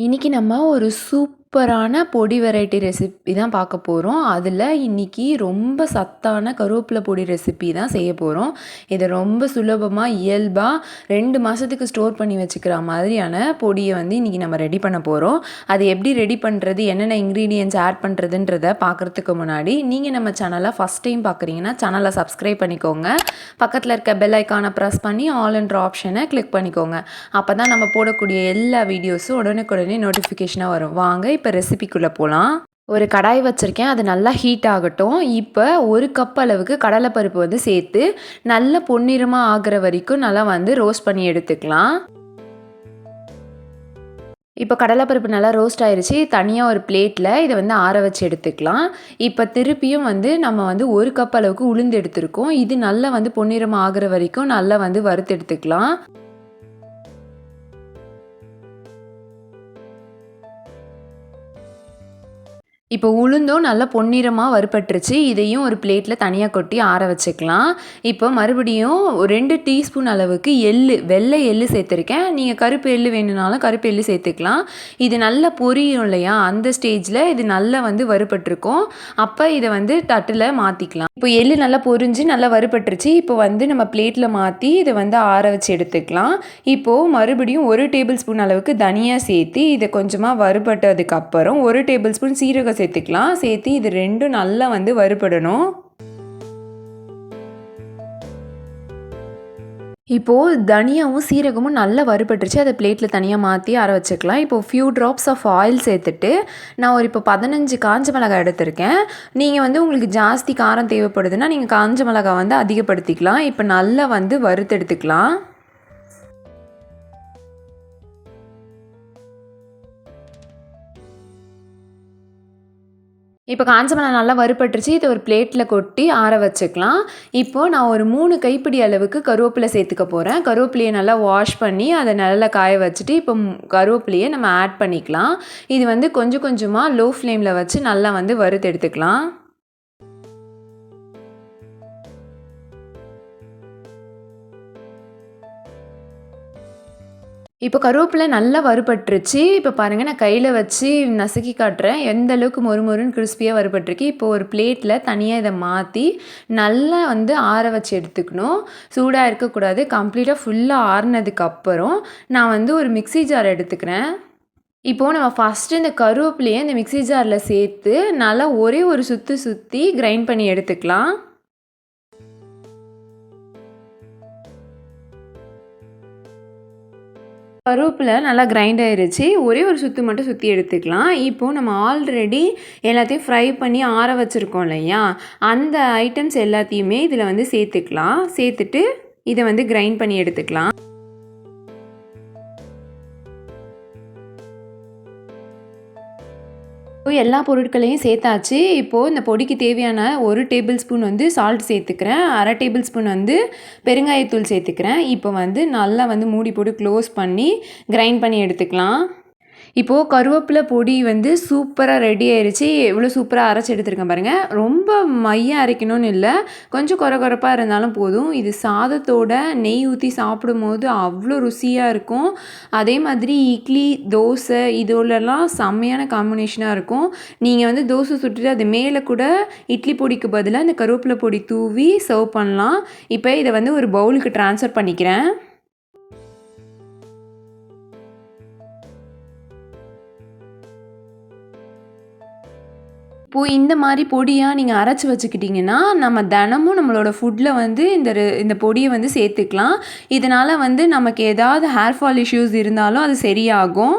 இன்னைக்கு நம்ம ஒரு சூப் சூப்பரான பொடி வெரைட்டி ரெசிபி தான் பார்க்க போகிறோம் அதில் இன்றைக்கி ரொம்ப சத்தான கருவேப்பிலை பொடி ரெசிபி தான் செய்ய போகிறோம் இதை ரொம்ப சுலபமாக இயல்பாக ரெண்டு மாதத்துக்கு ஸ்டோர் பண்ணி வச்சுக்கிற மாதிரியான பொடியை வந்து இன்றைக்கி நம்ம ரெடி பண்ண போகிறோம் அது எப்படி ரெடி பண்ணுறது என்னென்ன இன்க்ரீடியன்ஸ் ஆட் பண்ணுறதுன்றத பார்க்குறதுக்கு முன்னாடி நீங்கள் நம்ம சேனலை ஃபஸ்ட் டைம் பார்க்குறீங்கன்னா சேனலை சப்ஸ்கிரைப் பண்ணிக்கோங்க. பக்கத்தில் இருக்க பெல் ஐக்கானை ப்ரெஸ் பண்ணி ஆல் என்ற ஆப்ஷனை கிளிக் பண்ணிக்கோங்க. அப்போ தான் நம்ம போடக்கூடிய எல்லா வீடியோஸும் உடனுக்குடனே நோட்டிஃபிகேஷனாக வரும். வாங்க இப்போ ரெசிபிக்குள்ளே போகலாம் ஒரு கடாய் வச்சுருக்கேன். அது நல்லா ஹீட் ஆகட்டும். இப்போ ஒரு கப் அளவுக்கு கடலைப்பருப்பு வந்து சேர்த்து நல்ல பொன்னிறமாக ஆகிற வரைக்கும் நல்லா வந்து ரோஸ்ட் பண்ணி எடுத்துக்கலாம். இப்போ கடலைப்பருப்பு நல்லா ரோஸ்ட் ஆயிடுச்சு தனியாக ஒரு பிளேட்டில் இதை வந்து ஆற வச்சு எடுத்துக்கலாம். இப்போ திருப்பியும் வந்து நம்ம வந்து ஒரு கப் அளவுக்கு உளுந்து எடுத்திருக்கோம். இது நல்லா வந்து பொன்னிறமாக ஆகிற வரைக்கும் நல்லா வந்து வறுத்து எடுத்துக்கலாம். இப்போ உளுந்தும் நல்லா பொன்னிறமாக வறுபட்டுருச்சு. இதையும் ஒரு பிளேட்டில் தனியாக கொட்டி ஆற வச்சுக்கலாம். இப்போ மறுபடியும் ரெண்டு டீஸ்பூன் அளவுக்கு எள் வெள்ளை எள்ளு சேர்த்துருக்கேன். நீங்கள் கருப்பு எள்ளு வேணுனாலும் கருப்பு எள்ளு சேர்த்துக்கலாம். இது நல்லா பொரியும் இல்லையா? அந்த ஸ்டேஜில் இது நல்லா வந்து வறுபட்டிருக்கும். அப்போ இதை வந்து தட்டில் மாற்றிக்கலாம் இப்போ எள் நல்லா பொரிஞ்சு நல்லா வறுபட்டுருச்சு. இப்போ வந்து நம்ம பிளேட்டில் மாற்றி இதை வந்து ஆற வச்சு எடுத்துக்கலாம். இப்போது மறுபடியும் ஒரு டேபிள் ஸ்பூன் அளவுக்கு தனியாக சேர்த்து இதை கொஞ்சமாக வறுபட்டதுக்கப்புறம் ஒரு டேபிள் ஸ்பூன் சீரக சேர்த்துக்கலாம். சேர்த்து இது ரெண்டும் நல்லா வந்து வறுபடணும். இப்போது தனியாவும் சீரகமும் நல்லா வறுபட்டுருச்சு. அதை பிளேட்டில் தனியாக மாற்றி அரை வச்சுக்கலாம். இப்போது ஃபியூ ட்ராப்ஸ் ஆஃப் ஆயில் சேர்த்துட்டு நான் ஒரு இப்போ பதினஞ்சு காஞ்ச மிளகாய் எடுத்திருக்கேன். நீங்கள் வந்து உங்களுக்கு ஜாஸ்தி காரம் தேவைப்படுதுன்னா நீங்கள் காஞ்ச மிளகாய் வந்து அதிகப்படுத்திக்கலாம். இப்போ நல்லா வந்து வறுத்து இப்போ காஞ்ச நல்லா வறுபட்டுருச்சு. இதை ஒரு பிளேட்டில் கொட்டி ஆற வச்சுக்கலாம். இப்போது நான் ஒரு மூணு கைப்பிடி அளவுக்கு கருவேப்பிலை சேர்த்துக்க போகிறேன் கருவேப்பிலையை நல்லா வாஷ் பண்ணி அதை நல்லா காய வச்சுட்டு இப்போ கருவேப்பிலையை நம்ம ஆட் பண்ணிக்கலாம். இது வந்து கொஞ்சம் கொஞ்சமாக லோ ஃப்ளேமில் வச்சு நல்லா வந்து வறுத்து எடுத்துக்கலாம். இப்போ கருவேப்பிலை நல்லா வறுபட்டுருச்சு. இப்போ பாருங்கள் நான் கையில் வச்சு நசுக்கி காட்டுறேன். எந்த அளவுக்கு மொறு மொறுன்னு கிறிஸ்பியாக வறுபட்டுருக்கு. இப்போ ஒரு பிளேட்டில் தனியாக இதை மாற்றி நல்லா வந்து ஆற வச்சு எடுத்துக்கணும். சூடாக இருக்கக்கூடாது. கம்ப்ளீட்டாக ஃபுல்லாக ஆறுனதுக்கு அப்புறம் நான் வந்து ஒரு மிக்சி ஜார் எடுத்துக்கிறேன். இப்போது நம்ம ஃபஸ்ட்டு இந்த கருவேப்பிலையை இந்த மிக்சி ஜாரில் சேர்த்து நல்லா ஒரே ஒரு சுற்றி சுற்றி கிரைண்ட் பண்ணி எடுத்துக்கலாம். கருவேப்பிலை நல்லா கிரைண்ட் ஆகிருச்சு ஒரே ஒரு சுற்று மட்டும் சுற்றி எடுத்துக்கலாம். இப்போது நம்ம ஆல்ரெடி எல்லாத்தையும் ஃப்ரை பண்ணி ஆற வச்சுருக்கோம் இல்லையா? அந்த ஐட்டம்ஸ் எல்லாத்தையுமே இதில் வந்து சேர்த்துக்கலாம். சேர்த்துட்டு இதை வந்து கிரைண்ட் பண்ணி எடுத்துக்கலாம். இப்போ எல்லா பொருட்களையும் சேர்த்தாச்சு. இப்போது இந்த பொடிக்கு தேவையான ஒரு டேபிள் ஸ்பூன் வந்து சால்ட் சேர்த்துக்கிறேன். அரை டேபிள் ஸ்பூன் வந்து பெருங்காயத்தூள் சேர்த்துக்கிறேன். இப்போ வந்து நல்லா வந்து மூடி போட்டு க்ளோஸ் பண்ணி கிரைண்ட் பண்ணி எடுத்துக்கலாம். இப்போது கருவேப்பிலை பொடி வந்து சூப்பராக ரெடி ஆயிடுச்சு எவ்வளோ சூப்பராக அரைச்சி எடுத்துருக்கேன் பாருங்கள் ரொம்ப மையம் அரைக்கணும்னு இல்லை. கொஞ்சம் குறை குறைப்பாக இருந்தாலும் போதும். இது சாதத்தோட நெய் ஊற்றி சாப்பிடும்போது அவ்வளோ ருசியாக இருக்கும். அதே மாதிரி இட்லி தோசை இதோடலாம் செம்மையான காம்பினேஷனாக இருக்கும். நீங்கள் வந்து தோசை சுட்டுட்டு அது மேலே கூட இட்லி பொடிக்கு பதிலாக இந்த கருவேப்பிலை பொடி தூவி சர்வ் பண்ணலாம். இப்போ இதை வந்து ஒரு பவுலுக்கு ட்ரான்ஸ்ஃபர் பண்ணிக்கிறேன். இப்போது இந்த மாதிரி பொடியாக நீங்கள் அரைச்சி வச்சுக்கிட்டிங்கன்னா நம்ம தினமும் நம்மளோட ஃபுட்டில் வந்து இந்த இந்த பொடியை வந்து சேர்த்துக்கலாம். இதனால் வந்து நமக்கு ஏதாவது ஹேர் ஃபால் இஷ்யூஸ் இருந்தாலும் அது சரியாகும்.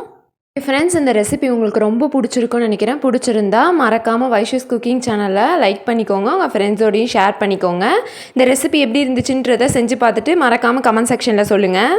ஃப்ரெண்ட்ஸ் இந்த ரெசிபி உங்களுக்கு ரொம்ப பிடிச்சிருக்குன்னு நினைக்கிறேன். பிடிச்சிருந்தா மறக்காமல் வைஷஸ் குக்கிங் சேனலை லைக் பண்ணிக்கோங்க. உங்கள் ஃப்ரெண்ட்ஸோடையும் ஷேர் பண்ணிக்கோங்க. இந்த ரெசிபி எப்படி இருந்துச்சுன்றதை செஞ்சு பார்த்துட்டு மறக்காமல் கமெண்ட் செக்ஷனில் சொல்லுங்கள்